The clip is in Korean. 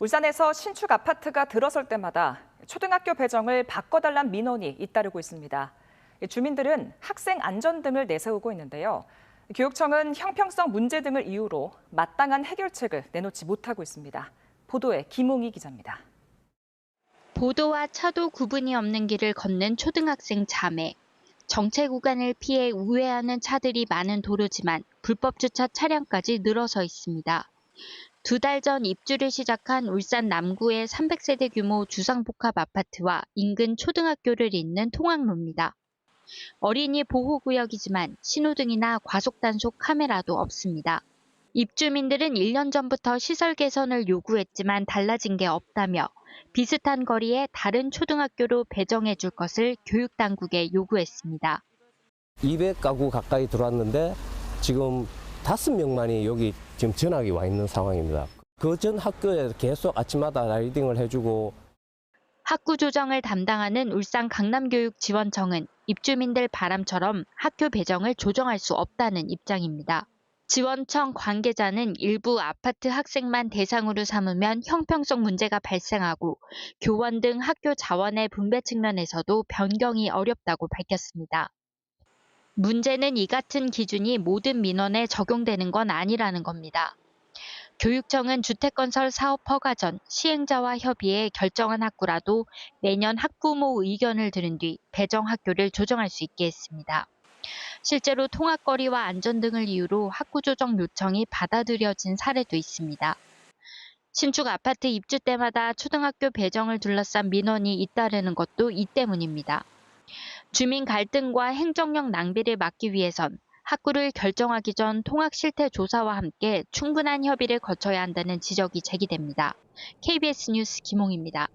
울산에서 신축 아파트가 들어설 때마다 초등학교 배정을 바꿔달란 민원이 잇따르고 있습니다. 주민들은 학생 안전 등을 내세우고 있는데요. 교육청은 형평성 문제 등을 이유로 마땅한 해결책을 내놓지 못하고 있습니다. 보도에 김웅희 기자입니다. 보도와 차도 구분이 없는 길을 걷는 초등학생 자매. 정체 구간을 피해 우회하는 차들이 많은 도로지만 불법 주차 차량까지 늘어서 있습니다. 두 달 전 입주를 시작한 울산 남구의 300세대 규모 주상복합 아파트와 인근 초등학교를 잇는 통학로입니다. 어린이 보호구역이지만 신호등이나 과속단속 카메라도 없습니다. 입주민들은 1년 전부터 시설 개선을 요구했지만 달라진 게 없다며 비슷한 거리에 다른 초등학교로 배정해 줄 것을 교육당국에 요구했습니다. 200가구 가까이 들어왔는데 지금 다섯 명만이 여기 지금 전학이 와 있는 상황입니다. 그 전 학교에 계속 아침마다 라이딩을 해주고 학구 조정을 담당하는 울산 강남교육지원청은 입주민들 바람처럼 학교 배정을 조정할 수 없다는 입장입니다. 지원청 관계자는 일부 아파트 학생만 대상으로 삼으면 형평성 문제가 발생하고 교원 등 학교 자원의 분배 측면에서도 변경이 어렵다고 밝혔습니다. 문제는 이 같은 기준이 모든 민원에 적용되는 건 아니라는 겁니다. 교육청은 주택건설 사업 허가 전 시행자와 협의해 결정한 학구라도 내년 학부모 의견을 들은 뒤 배정 학교를 조정할 수 있게 했습니다. 실제로 통학거리와 안전 등을 이유로 학구 조정 요청이 받아들여진 사례도 있습니다. 신축 아파트 입주 때마다 초등학교 배정을 둘러싼 민원이 잇따르는 것도 이 때문입니다. 주민 갈등과 행정력 낭비를 막기 위해선 학구를 결정하기 전 통학 실태 조사와 함께 충분한 협의를 거쳐야 한다는 지적이 제기됩니다. KBS 뉴스 김홍입니다.